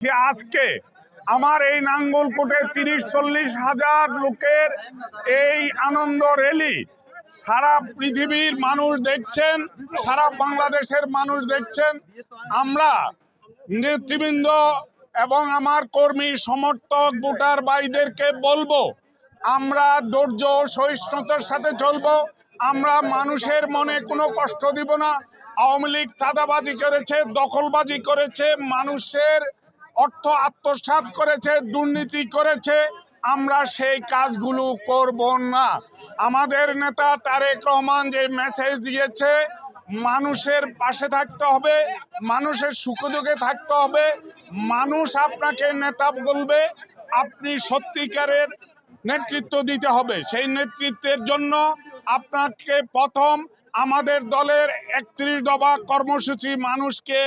যে আজকে আমার এই নাঙ্গলকোটে তিরিশ, চল্লিশ হাজার লোকের এই আনন্দ র্যালি সারা পৃথিবীর মানুষ দেখছেন, সারা বাংলাদেশের মানুষ দেখছেন। আমরা নেতৃবৃন্দ এবং আমার কর্মী সমর্থক ভোটার ভাইদেরকে বলব, আমরা ধৈর্য সহিষ্ণুতার সাথে চলবো। আমরা মানুষের মনে কোনো কষ্ট দিব না। আওয়ামী লীগ চাঁদাবাজি করেছে, দখলবাজি করেছে, মানুষের অর্থ আত্মসাৎ করেছে, দুর্নীতি করেছে, আমরা সেই কাজগুলো করব না। আমাদের নেতা তারেক রহমান যে মেসেজ দিয়েছে, মানুষের পাশে থাকতে হবে, মানুষের সুখ দুঃখে থাকতে হবে, মানুষ আপনাকে নেতা বলবে, আপনি সত্যিকারের নেতৃত্ব দিতে হবে। সেই নেতৃত্বের জন্য আপনাকে প্রথম আমাদের দলের একত্রিশ দফা কর্মসূচি মানুষকে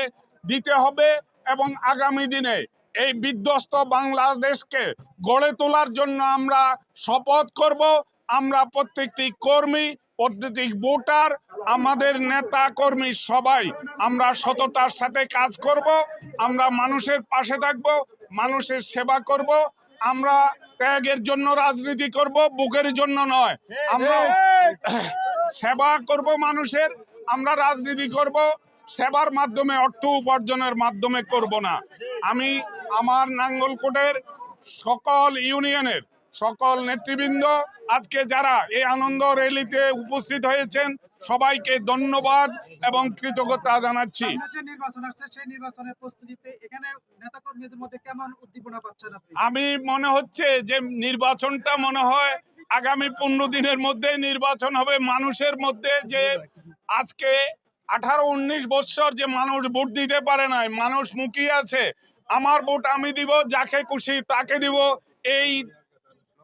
দিতে হবে। এবং আগামী দিনে এই বিধ্বস্ত বাংলাদেশকে গড়ে তোলার জন্য আমরা শপথ করব। আমরা প্রত্যেকটি কর্মী প্রত্যেকটি ভোটার আমাদের নেতা কর্মী সবাই আমরা সততার সাথে কাজ করব। আমরা মানুষের পাশে থাকব মানুষের সেবা করব। আমরা ত্যাগের জন্য রাজনীতি করব বুকের জন্য নয়। আমরা সেবা করব মানুষের আমরা রাজনীতি করব। সেবার মাধ্যমে অর্থ উপার্জনের মাধ্যমে করব না। আমি আমার নাঙ্গলকোটের সকল ইউনিয়নের সকল নেতৃবৃন্দ আজকে যারা এই আনন্দ র্যালিতে উপস্থিত হয়েছেন সবাইকে ধন্যবাদ এবং কৃতজ্ঞতা জানাচ্ছি। যে নির্বাচন আসছে সেই নির্বাচনের প্রস্তুতিতে এখানে নেতাকর্মীদের কেমন উদ্দীপনা পাচ্ছেন আপনি? আমি মনে হচ্ছে যে নির্বাচনটা মনে হয় আগামী পনেরো দিনের মধ্যে নির্বাচন হবে। মানুষের মধ্যে যে আজকে আঠারো, উনিশ বৎসর যে মানুষ ভোট দিতে পারে নাই, মানুষ মুখিয়ে আছে, আমার ভোট আমি দিব, যাকে খুশি তাকে দিব, এই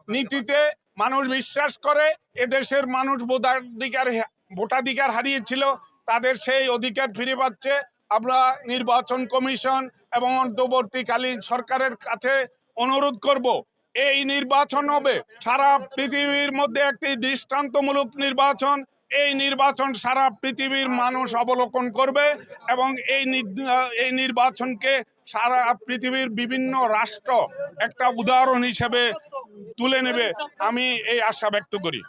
নীতিতে মানুষ বিশ্বাস করে এদেশের মানুষ ভোটাধিকার ভোটাধিকার হারিয়েছিল, তাদের সেই অধিকার ফিরে পাচ্ছে। আমরা নির্বাচন কমিশন এবং অন্তর্বর্তীকালীন সরকারের কাছে অনুরোধ করব, এই নির্বাচন হবে, সারা পৃথিবীর মধ্যে একটি দৃষ্টান্তমূলক নির্বাচন এই নির্বাচন সারা পৃথিবীর মানুষ অবলোকন করবে এবং এই এই নির্বাচনকে সারা পৃথিবীর বিভিন্ন রাষ্ট্র একটা উদাহরণ হিসেবে তুলে নেবে। আমি এই আশা ব্যক্ত করি।